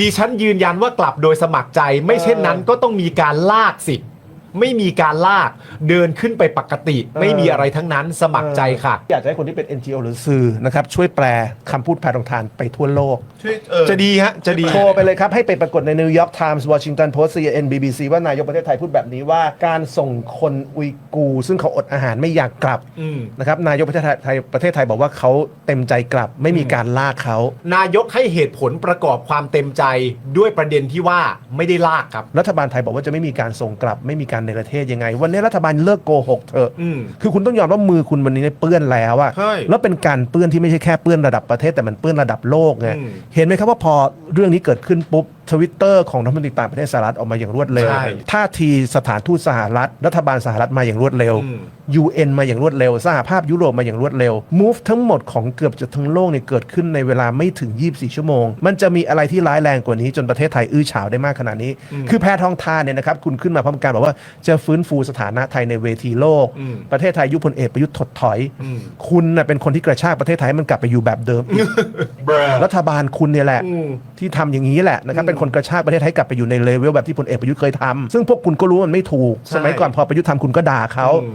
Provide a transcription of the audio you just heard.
ดิฉันยืนยันว่ากลับโดยสมัครใจ ไม่เช่นนั้นก็ต้องมีการลากสิทธิ์ ไม่มีการลากเดินขึ้นไปปกติ ไม่มีอะไรทั้งนั้นสมัครใจค่ะ อยากจะให้คนที่เป็น NGO หรือสื่อนะครับช่วยแปลคำพูดแพทองทานไปทั่วโลก ช่วยเออ จะดีฮะ จะดี โทรไปเลยครับ ให้ไปปรากฏในนิวยอร์กไทมส์วอชิงตันโพสต์ CNN BBC ว่านายกประเทศไทยพูดแบบนี้ว่าการส่งคนอุยกูร์ซึ่งเขาอดอาหารไม่อยากกลับอืม นะครับนายกประเทศไทยประเทศไทยบอกว่าเขาเต็มใจกลับ ไม่มีการลากเขา นายกให้เหตุผลประกอบความเต็มใจด้วยประเด็นที่ว่าไม่ได้ลากครับ รัฐบาลไทยบอกว่าจะไม่มีการส่งกลับ ไม่มีการในประเทศยังไง วันนี้รัฐบาลเลิกโกหกเถอะอืม คือคุณต้องยอมว่ามือคุณวันนี้เนี่ยเปื้อนแล้วอะใช่แล้วเป็นการเปื้อนที่ไม่ใช่แค่เปื้อนระดับประเทศแต่มันเปื้อนระดับโลกไงอืม เห็นไหมครับว่าพอเรื่องนี้เกิดขึ้นปุ๊บทวิตเตอร์ของรัฐมนตรีต่างประเทศสหรัฐออกมาอย่างรวดเร็ว ใช่ท่าทีสถานทูตสหรัฐ รัฐบาลสหรัฐมาอย่างรวดเร็ว อืม UN มาอย่างรวดเร็ว สหภาพยุโรปมาอย่างรวดเร็ว move ทั้งหมดของเกือบจะทั้งโลกเนี่ยเกิดขึ้นในเวลาไม่ถึง 24 ชั่วโมง มันจะมีอะไรที่ร้ายแรงกว่านี้จนประเทศไทยอื้อฉาวได้มากขนาดนี้ คือแพทองทานเนี่ยนะครับคุณขึ้นมาพร้อมการบอกว่าจะฟื้นฟูสถานะไทยในเวทีโลก อืม ประเทศไทยยุคพลเอกประยุทธ์ถดถอยอืมคุณน่ะเป็นคนที่กระชากประเทศไทยให้มันกลับไปอยู่แบบเดิมอีกรัฐบาลคุณเนี่ยแหละ อืมที่ทำอย่างนี้แหละนะครับเป็นคนกระชากประเทศไทยกลับไปอยู่ในเลเวลแบบที่พลเอกประยุทธ์เคยทำซึ่งพวกคุณก็รู้ว่ามันไม่ถูกใช่สมัยก่อนพอประยุทธ์ทำคุณก็ด่าเขาอืม